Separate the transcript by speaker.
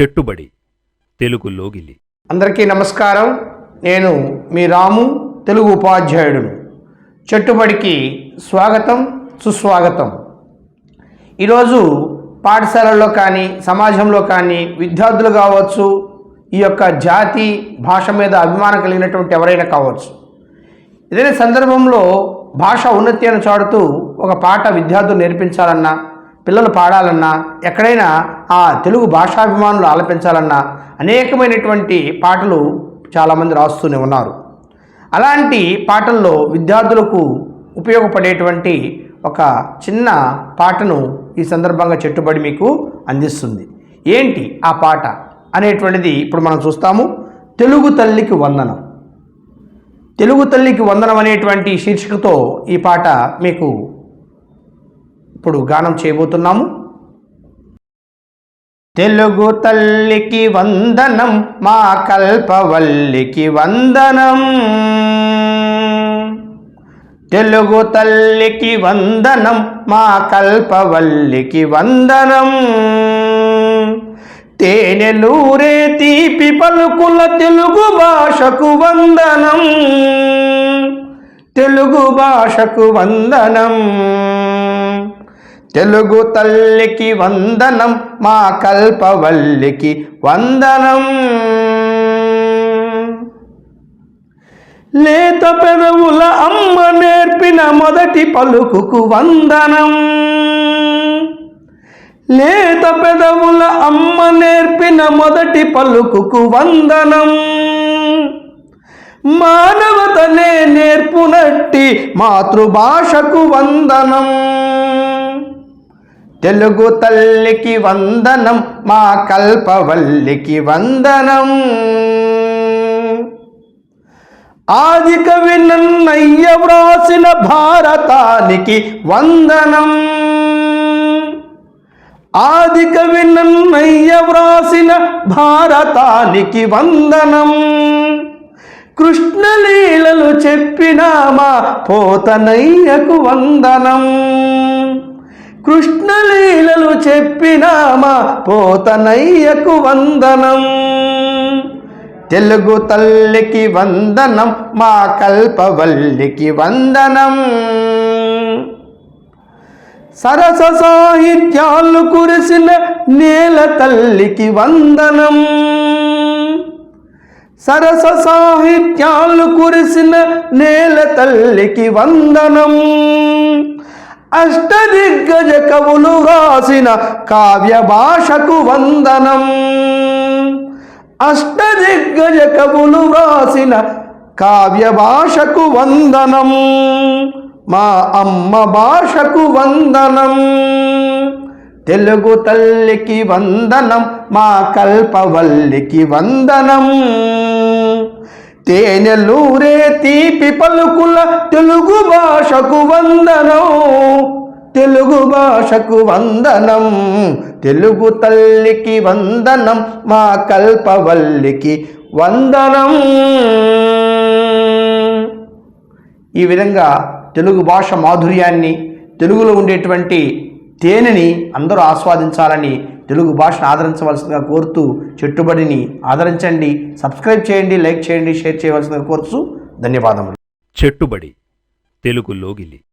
Speaker 1: చెట్టుబడి తెలుగు లోగిలి.
Speaker 2: అందరికీ నమస్కారం. నేను మీ రాము తెలుగు ఉపాధ్యాయుడును. చెట్టుబడికి స్వాగతం సుస్వాగతం. ఈరోజు పాఠశాలల్లో కానీ సమాజంలో కానీ విద్యార్థులు కావచ్చు ఈ యొక్క జాతి భాష మీద అభిమానం కలిగినటువంటి ఎవరైనా కావచ్చు. ఏదైనా సందర్భంలో భాష ఉన్నతి అని చాడుతూ ఒక పాట విద్యార్థులు నేర్పించాలన్నా పిల్లలు పాడాలన్నా ఎక్కడైనా ఆ తెలుగు భాషాభిమానులు ఆలపించాలన్నా అనేకమైనటువంటి పాటలు చాలామంది రాస్తూనే ఉన్నారు. అలాంటి పాటల్లో విద్యార్థులకు ఉపయోగపడేటువంటి ఒక చిన్న పాటను ఈ సందర్భంగా చెట్టుబడి మీకు అందిస్తుంది. ఏంటి ఆ పాట అనేటువంటిది ఇప్పుడు మనం చూస్తాము. తెలుగు తల్లికి వందనం. తెలుగు తల్లికి వందనం అనేటువంటి శీర్షికతో ఈ పాట మీకు ఇప్పుడు గానం చేయబోతున్నాము. తెలుగు తల్లికి వందనం మా కల్పవల్లికి వందనం. తెలుగు తల్లికి వందనం మా కల్పవల్లికి వందనం. తేనెలూరే తీపి పలుకుల తెలుగు భాషకు వందనం. తెలుగు భాషకు వందనం. తెలుగు తల్లికి వందనం మా కల్పవల్లికి వందనం. లేత పెదవుల అమ్మ నేర్పిన మొదటి పలుకుకు వందనం. లేత పెదవుల అమ్మ నేర్పిన మొదటి పలుకుకు వందనం. మానవతనే నేర్పునట్టి మాతృభాషకు వందనం. తెలుగు తల్లికి వందనం మా కల్పవల్లికి వందనం. ఆది కవి నన్నయ్య వ్రాసిన భారతానికి వందనం. ఆది కవి నన్నయ్య వ్రాసిన భారతానికి వందనం. కృష్ణలీలలు చెప్పినామా పోతనయ్యకు వందనం. కృష్ణలీలలు చెప్పినామా పోతనయ్యకు వందనం. తెలుగు తల్లికి వందనం మా కల్పవల్లికి వందనం. సరస సాహిత్యాలు కురిసిన నేల తల్లికి వందనం. సరస సాహిత్యాలు కురిసిన నేల తల్లికి వందనం. అష్టదిగ్గజ కవులు రాసిన కావ్య భాషకు వందనం. అష్టదిగ్గజ కవులు వ్రాసిన కావ్య భాషకు వందనం. మా అమ్మ భాషకు వందనం. తెలుగు తల్లికి వందనం మా కల్పవల్లికి వందనం. తేనెలూరే తీపి పలుకుల తెలుగు భాషకు వందనం. తెలుగు భాషకు వందనం తెలుగు తల్లికి వందనం మా కల్పవల్లికి వందనం. ఈ విధంగా తెలుగు భాష మాధుర్యాన్ని తెలుగులో ఉండేటువంటి తేనెని అందరూ ఆస్వాదించాలని తెలుగు భాషను ఆదరించవలసిందిగా కోరుతూ చెట్టుబడిని ఆదరించండి. సబ్స్క్రైబ్ చేయండి లైక్ చేయండి షేర్ చేయవలసిందిగా కోరుతూ ధన్యవాదములు.
Speaker 1: చెట్టుబడి తెలుగు లోగిలి.